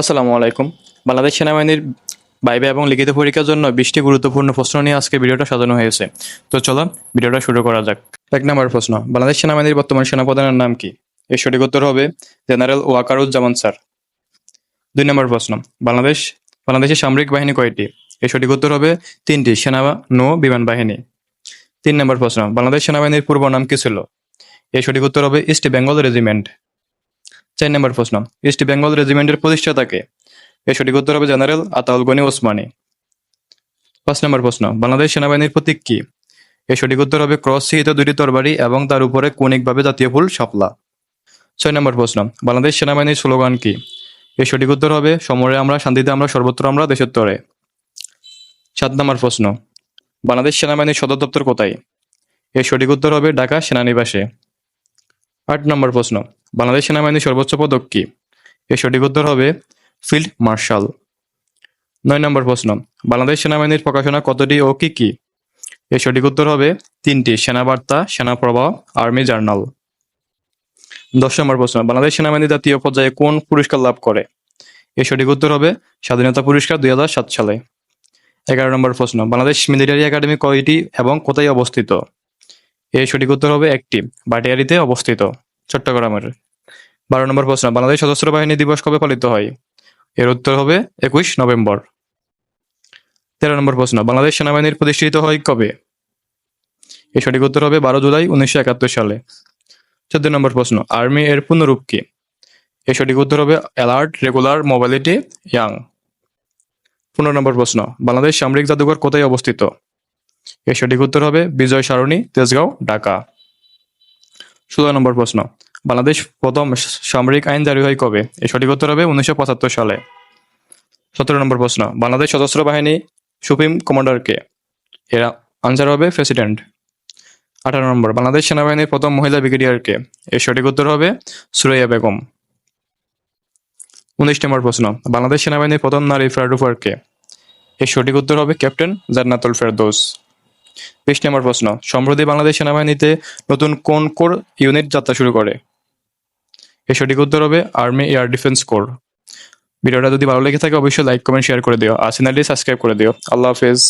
আসসালামু আলাইকুম। বাংলাদেশ সেনাবাহিনীর বাইবে এবং লিখিত পরীক্ষার জন্য বিশটি গুরুত্বপূর্ণ প্রশ্ন নিয়ে আজকে ভিডিওটা সাজানো হয়েছে। তো চলো ভিডিওটা শুরু করা যাক। এক নম্বর প্রশ্ন, বাংলাদেশ সেনাবাহিনীর বর্তমান সেনাপ্রধানের নাম কি? এর সঠিক উত্তর হবে জেনারেল ওয়াকারুজ্জামান স্যার। দুই নম্বর প্রশ্ন, বাংলাদেশ, বাংলাদেশের সামরিক বাহিনী কয়টি? এর সঠিক উত্তর হবে তিনটি, সেনা নৌ বিমান বাহিনী। তিন নম্বর প্রশ্ন, বাংলাদেশ সেনাবাহিনীর পূর্ব নাম কি ছিল? এর সঠিক উত্তর হবে ইস্ট বেঙ্গল রেজিমেন্ট। চার নম্বর প্রশ্ন ইস্ট বেঙ্গল রেজিমেন্টের প্রতিষ্ঠাতাকে এর সঠিক উত্তর হবে জেনারেল আতাউল গনি ওসমানী পাঁচ নম্বর প্রশ্ন, বাংলাদেশ সেনাবাহিনীর প্রতীক কি? এর সঠিক উত্তর হবে ক্রস সহিত দুটি তরবারি এবং তার উপরে কৌণিকভাবে জাতীয় ফুল শাপলা। ছয় নম্বর প্রশ্ন, বাংলাদেশ সেনাবাহিনীর স্লোগান কি? এর সঠিক উত্তর হবে, সমরে আমরা, শান্তিতে আমরা, সর্বত্র আমরা, দেশের তরে। সাত নম্বর প্রশ্ন, বাংলাদেশ সেনাবাহিনীর সদর দপ্তর কোথায়? এর সঠিক উত্তর হবে ঢাকা সেনানিবাসে। আট নম্বর প্রশ্ন বাংলাদেশ সেনাবাহিনীর সর্বোচ্চ পদক কি? এর সঠিক উত্তর হবে ফিল্ড মার্শাল। নয় নম্বর প্রশ্ন, বাংলাদেশ সেনাবাহিনীর প্রকাশনা কতটি ও কি কি? এর সঠিক উত্তর হবে তিনটি, সেনাবার্তা, সেনাপ্রবাহ, আর্মি জার্নাল। দশ নম্বর প্রশ্ন, বাংলাদেশ সেনাবাহিনী জাতীয় পর্যায়ে কোন পুরস্কার লাভ করে? এর সঠিক উত্তর হবে স্বাধীনতা পুরস্কার দুই হাজার সাত সালে। এগারো নম্বর প্রশ্ন, বাংলাদেশ মিলিটারি একাডেমি কয়টি এবং কোথায় অবস্থিত? এর সঠিক উত্তর হবে একটি, বাটিয়ারিতে অবস্থিত। চট্টগ্রামের। বারো নম্বর প্রশ্ন, বাংলাদেশ সশস্ত্র বাহিনী দিবস কবে পালিত হয়? এর উত্তর হবে একুশ নভেম্বর। তেরো নম্বর প্রশ্ন, বাংলাদেশ সেনাবাহিনীর প্রতিষ্ঠিত হয় কবে? এর সঠিক উত্তর হবে বারো জুলাই উনিশশো একাত্তর সালে। চোদ্দ নম্বর প্রশ্ন, আর্মি এর পূর্ণরূপ কি? এর সঠিক উত্তর হবে অ্যালার্ট, রেগুলার, মোবাইলিটি, ইয়াং। পনেরো নম্বর প্রশ্ন, বাংলাদেশ সামরিক জাদুঘর কোথায় অবস্থিত? এর সঠিক উত্তর হবে বিজয় সারণী, তেজগাঁও, ঢাকা। ষোলো নম্বর প্রশ্ন, বাংলাদেশ প্রথম সামরিক আইন জারি হয় কবে? এর সঠিক উত্তর হবে উনিশশো পঁচাত্তর সালে। সতেরো নম্বর প্রশ্ন, বাংলাদেশ সশস্ত্র বাহিনী সুপ্রিম কমান্ডার কে? এর আনসার হবে প্রেসিডেন্ট। আঠারো নম্বর, বাংলাদেশ সেনাবাহিনীর প্রথম মহিলা ব্রিগেডিয়ার কে? এর সঠিক উত্তর হবে সুরাইয়া বেগম। উনিশ নম্বর প্রশ্ন, বাংলাদেশ সেনাবাহিনীর প্রথম নারী ফ্লাইট কে? এর সঠিক উত্তর হবে ক্যাপ্টেন জান্নাতুল ফেরদৌস। বিশ নম্বর প্রশ্ন, সম্প্রতি বাংলাদেশ সেনাবাহিনীতে নতুন কোন কোর ইউনিট যাত্রা শুরু করে? এর সঠিক উত্তর হবে আর্মি এয়ার ডিফেন্স কোর। ভিডিওটা যদি ভালো লেগে থাকে, অবশ্যই লাইক, কমেন্ট, শেয়ার করে দিও। আর চ্যানেলটি সাবস্ক্রাইব করে দিও। আল্লাহ হাফেজ।